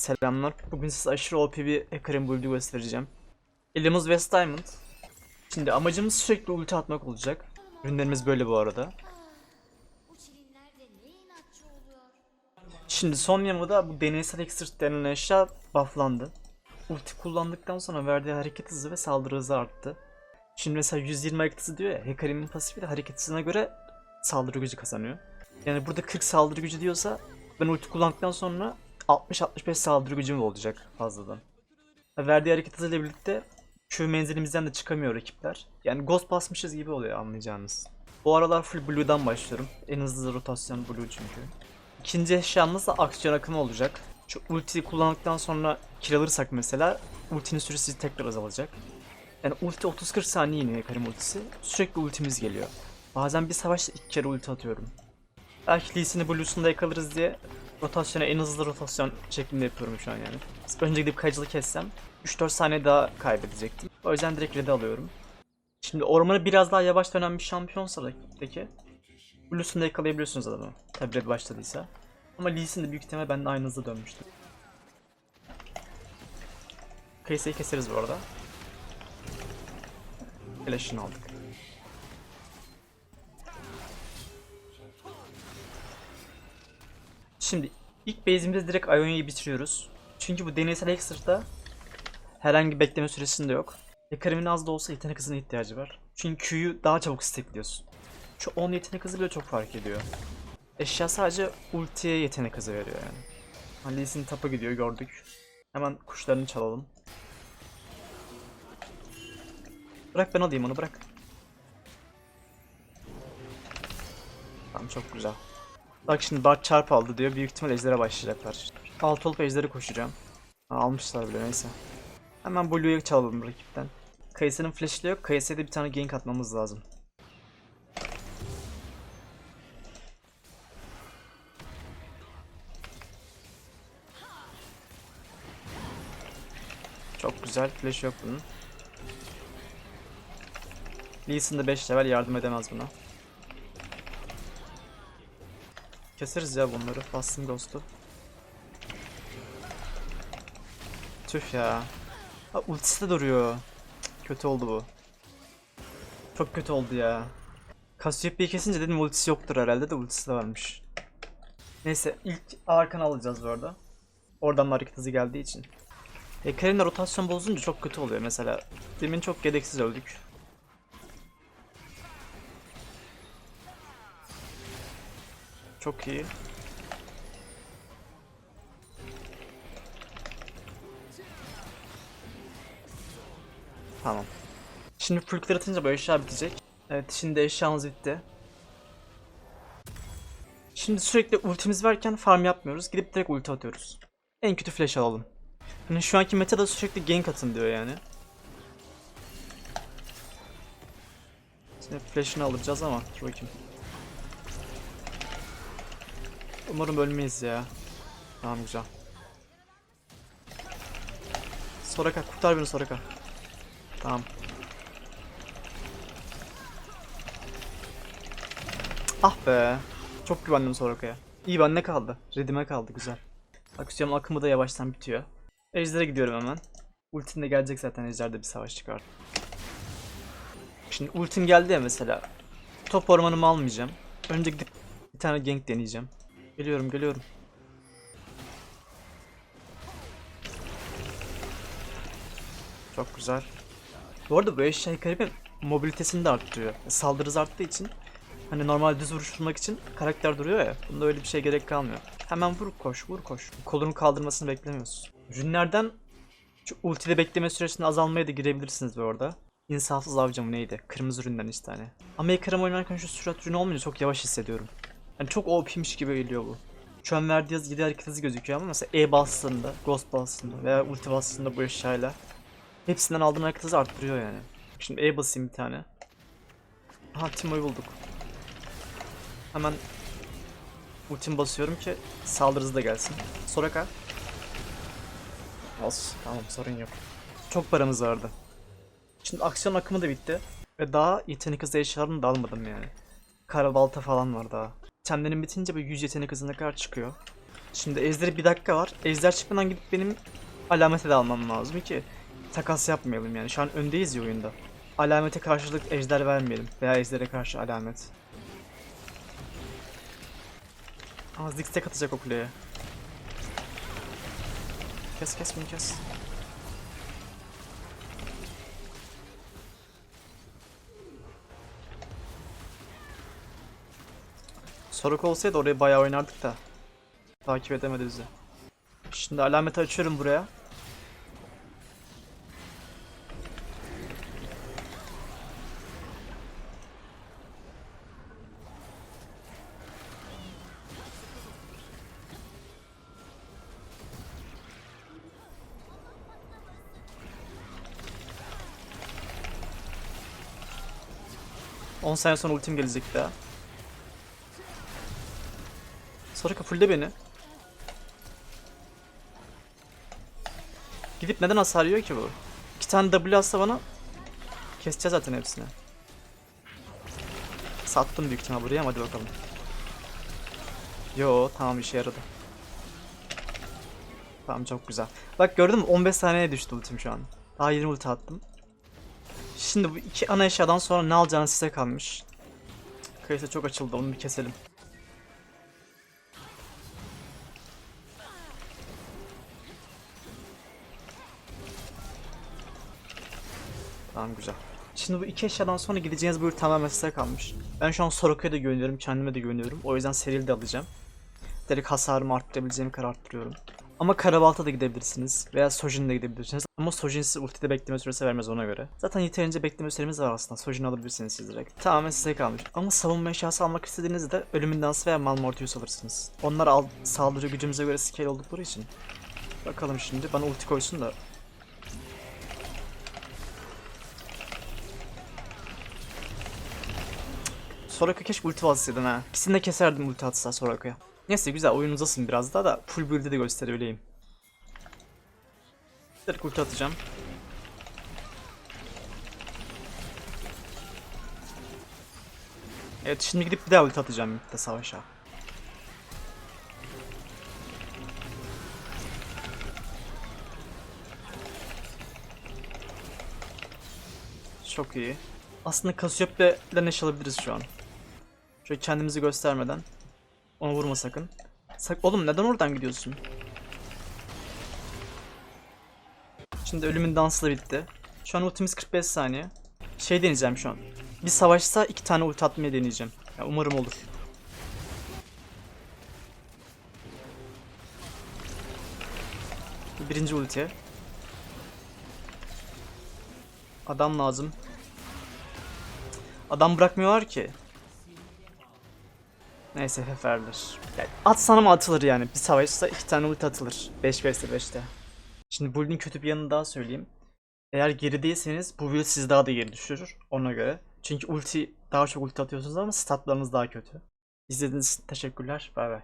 Selamlar. Bugün size aşırı OP bir Hacker'ın build'i göstereceğim. Elimiz West Diamond. Şimdi amacımız sürekli ulti atmak olacak. Ürünlerimiz böyle bu arada. Şimdi son yamuda bu deneysel exert denilen eşya bufflandı. Ulti kullandıktan sonra verdiği hareket hızı ve saldırı hızı arttı. Şimdi mesela 120 hareket hızı diyor ya, Hacker'ın pasifi de hareket hızına göre saldırı gücü kazanıyor. Yani burada 40 saldırı gücü diyorsa ben ulti kullandıktan sonra 60-65 saldırı gücüm olacak fazladan. Verdiği hareket hızıyla birlikte Q menzilimizden de çıkamıyor rakipler. Yani ghost basmışız gibi oluyor anlayacağınız. Bu aralar full blue'dan başlıyorum. En hızlı rotasyon blue çünkü. İkinci eşyamız da aksiyon akımı olacak. Şu ultiyi kullandıktan sonra kill alırsak mesela ultinin süresi tekrar azalacak. Yani ulti 30-40 saniye iniyor Karim ultisi. Sürekli ultimiz geliyor. Bazen bir savaşta iki kere ulti atıyorum. Belki Lee Sin'i Blue'sunda yakalarız diye rotasyonu en hızlı rotasyon şeklinde yapıyorum şu an yani. Önce gidip kayıcılı kessem 3-4 saniye daha kaybedecektim. O yüzden direkt red'i alıyorum. Şimdi ormanı biraz daha yavaş dönen bir şampiyonsa rakipteki Blue'sunda yakalayabiliyorsunuz adamı. Tabi red başladıysa. Ama Lee de büyük ihtimal ben de aynı hızda dönmüştüm. Kayse'yi keseriz bu arada. Flash'ını aldık. Şimdi ilk base'imizde direkt Ionia'yı bitiriyoruz. Çünkü bu deneysel Exert'ta herhangi bekleme süresinde yok. Hacker'ın az da olsa yetenek hızına ihtiyacı var. Çünkü Q'yu daha çabuk stackliyorsun. Şu 10 yetenek hızı bile çok fark ediyor. Eşya sadece ultiye yetenek hızı veriyor yani. Alice'in tapa gidiyor gördük. Hemen kuşlarını çalalım. Bırak ben alayım onu bırak. Tamam çok güzel. Bak şimdi Bart çarp aldı diyor. Büyük ihtimal ejdere başlayacaklar. Alt olup ejderi koşacağım. Almışlar bile neyse. Hemen Blue'yu çalalım rakipten. Kayısı'nın flash'ı yok. Kayısı'ya da bir tane gank atmamız lazım. Çok güzel. Flash yok bunun. Lee Sin de 5 level yardım edemez buna. Keseriz ya bunları. Bastım Ghost'u. Tüh ya. Ha, ultisi de duruyor. Kötü oldu bu. Çok kötü oldu ya. Cassiopeia'yı kesince dedim ultisi yoktur herhalde de ultisi de varmış. Neyse ilk arkanı alacağız bu arada. Oradan da hareket hızı geldiği için. E, rotasyon bozunca çok kötü oluyor mesela. Demin çok gereksiz öldük. Çok iyi. Tamam. Şimdi fırklar atınca bu eşya bitecek. Evet şimdi eşyamız bitti. Şimdi sürekli ultimiz varken farm yapmıyoruz. Gidip direkt ulti atıyoruz. En kötü flash alalım. Hani şu anki metada sürekli gank atın diyor yani. Şimdi flash'ını alacağız ama dur bakayım. Umarım ölmeyiz ya. Tamam güzel. Soraka kurtar beni Soraka. Tamam. Ah be. Çok güvendim Soraka'ya. İyi bende kaldı. Redime kaldı güzel. Aksiyon akımı da yavaştan bitiyor. Ejder'e gidiyorum hemen. Ultim de gelecek zaten Ejder'de bir savaş çıkar. Şimdi ultim geldi ya mesela. Top ormanımı almayacağım. Önce gidip bir tane gank deneyeceğim. Geliyorum geliyorum. Çok güzel. Bu arada bu eşya garibim mobilitesini de arttırıyor. Saldırı arttığı için hani normal düz vuruş vurmak için karakter duruyor ya. Bunda öyle bir şey gerek kalmıyor. Hemen vur koş vur koş. Kolunu kaldırmasını beklemiyorsun. Ürünlerden şu ultide bekleme süresini azalmaya da girebilirsiniz bu arada. İnsafsız avcı mı neydi? Kırmızı üründen işte tane. Ama ekranım oynarken şu sürat ürünü olmayınca çok yavaş hissediyorum. Yani çok OP'miş gibi geliyor bu. Şu an verdiği hız 7 hareket hızı gözüküyor ama mesela E bastığında, Ghost bastığında veya ulti bastığında bu eşyayla hepsinden aldığım hareket hızı arttırıyor yani. Şimdi E basayım bir tane. Aha Timo'yu bulduk. Hemen ultimi basıyorum ki saldırı hızı da gelsin. Soraka. Olsun tamam sorun yok. Çok paramız vardı. Şimdi aksiyon akımı da bitti. Ve daha yetenek hızı eşyalarını da almadım yani. Kara balta falan var daha. Itemlerin bitince böyle 100 yetenek hızına kadar çıkıyor. Şimdi Ejder'e bir dakika var. Ejder çıkmadan gidip benim alamete de almam lazım ki takas yapmayalım yani. Şu an öndeyiz ya oyunda. Alamete karşılık Ejder vermeyelim. Veya Ejder'e karşı alamet. Aa Ziggs tek o kuleye. Kes kes bunu kes. Sorok olsaydı oraya bayağı oynardık da. Takip edemedi bizi. Şimdi alameti açıyorum buraya. On saniye sonra ultim gelecek daha. Soraka fulle beni. Gidip neden hasar yiyor ki bu? İki tane W atsa bana keseceğiz zaten hepsini. Sattım büyük ihtimal buraya ama hadi bakalım. Yo tamam işe yaradı. Tamam çok güzel. Bak gördün mü 15 saniyeye düştü ultim şu an. Daha 20 ulti attım. Şimdi bu iki ana eşyadan sonra ne alacağını size kalmış. Kayısı çok açıldı onu bir keselim. Tamam güzel. Şimdi bu iki eşyadan sonra gideceğiniz buyur tamamen size kalmış. Ben şu an Soroka'ya da güveniyorum, kendime de güveniyorum. O yüzden serili de alacağım. Direkt hasarımı arttırabileceğimi kadar arttırıyorum. Ama Karabalt'a da gidebilirsiniz. Veya Sojin'e de gidebilirsiniz. Ama Sojin size ultide bekleme süresi vermez ona göre. Zaten yeterince bekleme süremiz var aslında. Sojin'i alabilirsiniz siz direkt. Tamamen size kalmış. Ama savunma eşyası almak istediğinizde Ölümün Dansı veya Malmortius alırsınız. Onlar al saldırı gücümüze göre scale oldukları için. Bakalım şimdi. Bana ulti koysun da Soraka keşke ulti atsaydın ha. İkisini de keserdim ulti atsa Soraka'ya. Neyse güzel oyun uzasın biraz daha da full build'i de gösterebileyim. Direkt ulti atacağım. Evet şimdi gidip bir daha ulti atacağım midde savaşa. Çok iyi. Aslında Cassiopeia ile alabiliriz şu an. Şöyle kendimizi göstermeden. Ona vurma sakın. Sak Oğlum neden oradan gidiyorsun? Şimdi ölümün dansı da bitti. Şu an ultimiz 45 saniye. Şey deneyeceğim şu an. Bir savaşsa iki tane ulti atmayı deneyeceğim. Ya umarım olur. Birinci ulti. Adam lazım. Adam bırakmıyorlar ki. Neyse heferler. Yani atsana mı atılır yani? Bir savaşsa iki tane ulti atılır. 5 vs 5'te. Şimdi build'in kötü bir yanını daha söyleyeyim. Eğer gerideyseniz bu build sizi daha da geri düşürür ona göre. Çünkü ulti daha çok ulti atıyorsunuz ama statlarınız daha kötü. İzlediğiniz için teşekkürler. Bay bay.